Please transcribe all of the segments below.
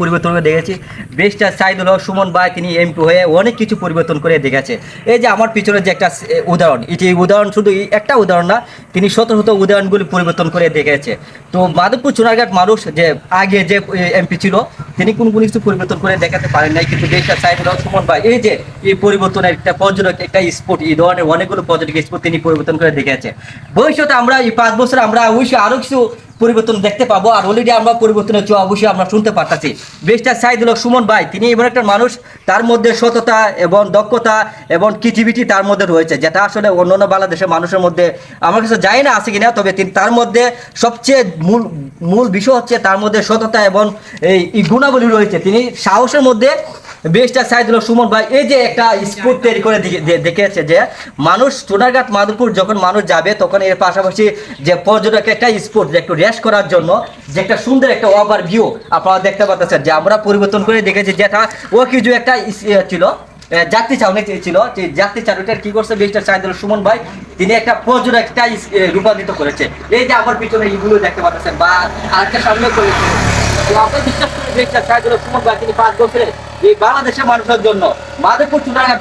পরিবর্তন করে দেখেছি। বেস্টার সাইদুল হক, সুমন বাই তিনি এমপি হয়ে অনেক কিছু পরিবর্তন করে দেখেছে। এই যে আমার পিছনে যে একটা উদাহরণ এটি উদাহরণ শুধু একটা উদাহরণ না, তিনি শত শত উদাহরণগুলি পরিবর্তন করে দেখেছে। তো মাধবপুর চুনারঘাট মানুষ যে, আগে যে এমপি ছিল তিনি কোন কোন কিছু পরিবর্তন করে দেখাতে পারেন নাই, কিন্তু বেস্টার সাইদুল হক সুমন ভাই, এই যে, এই পরিবর্তনের একটা পর্যটক, একটা স্পোর্ট এই ধরনের অনেকগুলো পর্যটক স্পোর্ট তিনি পরিবর্তন করে দেখেছে। ভবিষ্যতে আমরা এই পাঁচ বছর আমরা অবশ্যই আরও কিছু পরিবর্তন দেখতে পাবো, আর অলরেডি আমরা পরিবর্তনের চোখ অবশ্যই আমরা শুনতে পারতাছি। বেস্টার সাইদুল সুমন ভাই, তিনি এমন একটা মানুষ, তার মধ্যে সততা এবং দক্ষতা এবং ক্রিয়েটিভিটি তার মধ্যে রয়েছে, যেটা আসলে অন্য অন্য বাংলাদেশের মানুষের মধ্যে আমার কাছে জানি না আছে কিনা, তবে তিনি তার মধ্যে সবচেয়ে মূল মূল বিষয় হচ্ছে তার মধ্যে সততা এবং এই গুণাবলী রয়েছে। তিনি সাহসের মধ্যে বেস্টার সাইদুল সুমন ভাই। এই যে একটা স্পোর্ট তৈরি করে দেখেছে যে মানুষ সোনারঘাট মাধবপুর যখন মানুষ যাবে, তখন এর পাশাপাশি যে পর্যটক একটা স্পোর্ট যে একটু রেস্ট করার জন্য যে একটা সুন্দর একটা ওভার ভিউ আপনারা দেখতে পাচ্ছেন যে আমরা পরিবর্তন করে দেখেছি যেটা ও কিছু একটা ইয়ে ছিল। যাত্রী চাউনি ছিল, যে যাত্রী চাউনিটার কি করছে বেস্টার সাইদুল সুমন ভাই? তিনি একটা পর্যটক একটা রূপান্তরিত করেছে। এই যে আমার পিছনে এইগুলো দেখতে পাচ্ছেন, বা আরেকটা সামনে করেছে। করে সুমন ভাই, তিনি বছরে এই বাংলাদেশের মানুষের জন্য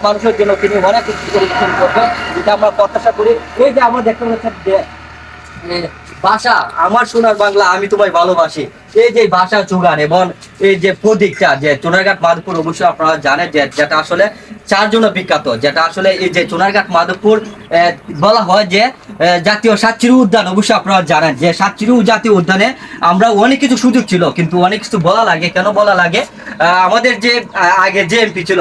মানুষের জন্য তিনি আমরা প্রত্যাশা করি। এই যে ভাষা, আমার সোনার বাংলা, আমি তোমায় ভালোবাসি। এই যে ভাষা চুগান এবং এই যে প্রতীকটা যে চুনারঘাট মাধবপুর অবশ্যই আপনারা জানেন যে যেটা আসলে চার জন্য বিখ্যাত, যেটা আসলে এই যে চুনারঘাট মাধবপুর বলা হয় যে জাতীয় সাতচিরু উদ্যান, অবশ্যই আপনারা জানেন যে সাতচিরু জাতীয় উদ্যানে আমরা অনেক কিছু সুযোগ ছিল, কিন্তু অনেক কিছু বলা লাগে, কেন বলা লাগে? আমাদের যে আগে যে এমপি ছিল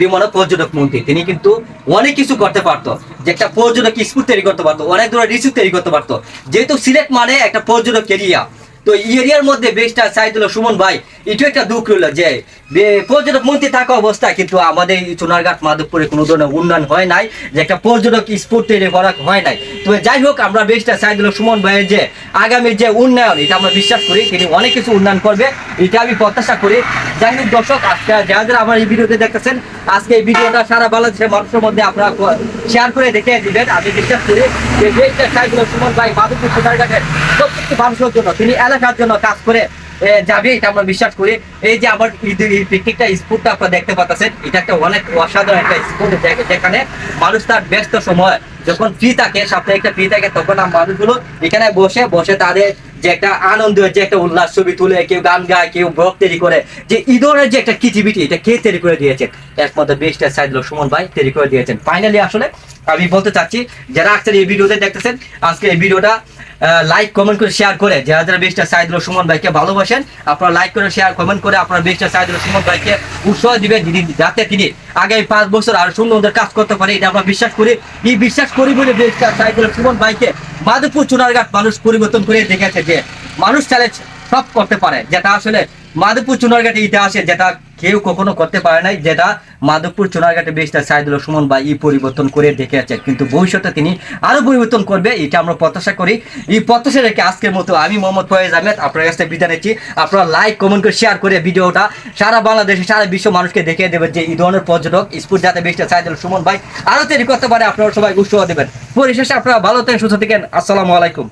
বিমান পর্যটক মন্ত্রী, তিনি কিন্তু অনেক কিছু করতে পারতো, যে একটা পর্যটক স্কুল তৈরি করতে পারতো, অনেক ধরনের রিসিভ তৈরি করতে পারতো, যেহেতু সিলেট মানে একটা পর্যটক এরিয়া তো এরিয়ার মধ্যে বেস্টার সাইদুল সুমন ভাই এটু একটা দুঃখ রইল যে পর্যটক মন্ত্রী থাকা অবস্থায় কিন্তু আমাদের সোনারঘাট, মাধবপুরে কোনো ধরনের উন্নয়ন হয় নাই, যে একটা পর্যটক স্পোর্ট তৈরি করা হয় নাই। তো যাই হোক, আমরা বেস্টার সাইদুল সুমন ভাইয়ের যে আগামী যে উন্নয়ন, এটা আমরা বিশ্বাস করি, তিনি অনেক কিছু উন্নয়ন করবে, এটা আমি প্রত্যাশা করি। যাই হোক দর্শক, আজকে যারা যারা আমার এই ভিডিওতে দেখতেছেন, আজকে এই ভিডিওটা সারা বাংলাদেশের মানুষের মধ্যে আপনারা শেয়ার করে দেখে দিবেন। আমি বিশ্বাস করি যে সুমন ভাই মাধবপুর চুনারঘাটের প্রত্যেকটি মানুষের জন্য, তিনি এলাকার জন্য কাজ করে যাবে, এটা আমরা বিশ্বাস করি। এই যে আমার পিকনিকটা স্পোর্টটা আপনারা দেখতে পাচ্ছেন, এটা একটা অনেক অসাধারণ একটা স্পোর্ট যেখানে মানুষ তার ব্যস্ত সময়, যখন ফ্রি থাকে সাপ্তাহিক একটা ফ্রি থাকে, তখন মানুষগুলো এখানে বসে বসে তাদের যে একটা আনন্দ, যে একটা উল্লাস ছবি তুলে, কেউ গান গায়, কেউ ব্লগ তৈরি করে, যে ঈদনের যে একটা ক্রিয়েটিভিটি এটা কে তৈরি করে দিয়েছেন? একমাত্র বেস্টার সাইদুল সুমন ভাই তৈরি করে দিয়েছেন। ফাইনালি আসলে, আমি বলতে চাচ্ছি, যারা আজকের এই ভিডিওতে দেখতেছেন আজকে এই ভিডিওটা লাইক কমেন্ট করে শেয়ার করে। যারা যারা বেস্টার সাইদুল সুমন ভাইকে ভালোবাসেন, আপনারা লাইক করে শেয়ার কমেন্ট করে আপনারা বেস্টার সাইদুল সুমন ভাইকে উৎসাহ দিবেন যাতে তিনি আগামী পাঁচ বছর আর সুন্দর কাজ করতে পারে, এটা আমরা বিশ্বাস করি। এই বিশ্বাস করি বলে বেস্টার সাইদুল সুমন ভাইকে মাধবপুর চুনারঘাট মানুষ পরিবর্তন করে দেখেছে যে, মানুষ চ্যালেঞ্জ সব করতে পারে। যেটা আসলে মাধবপুর চুনারঘাটে ইতিহাসে যেটা কেউ কখনো করতে পারে নাই, যেটা মাধবপুর চুনারঘাটে বেশটা সাইদুল সুমন বা এই পরিবর্তন করে দেখেছে কিন্তু ভবিষ্যতে তিনি আরও পরিবর্তন করবে, এটা আমরা প্রত্যাশা করি। এই প্রত্যাশা রেখে আজকের মতো আমি মোহাম্মদ ফয়েজ আহমেদ, আপনার কাছ থেকে বিদায় নিচ্ছি। আপনারা লাইক কমেন্ট করে শেয়ার করে ভিডিওটা সারা বাংলাদেশে, সারা বিশ্ব মানুষকে দেখিয়ে দেবেন যে এই ধরনের পর্যটক স্পুট যাতে বেশটা সাইদুল সুমন ভাই আরও তৈরি করতে পারে, আপনারা সবাই উৎসাহ দেবেন। পরিশেষে আপনারা ভালো থাকেন, সুস্থ থাকেন। আসসালামু আলাইকুম।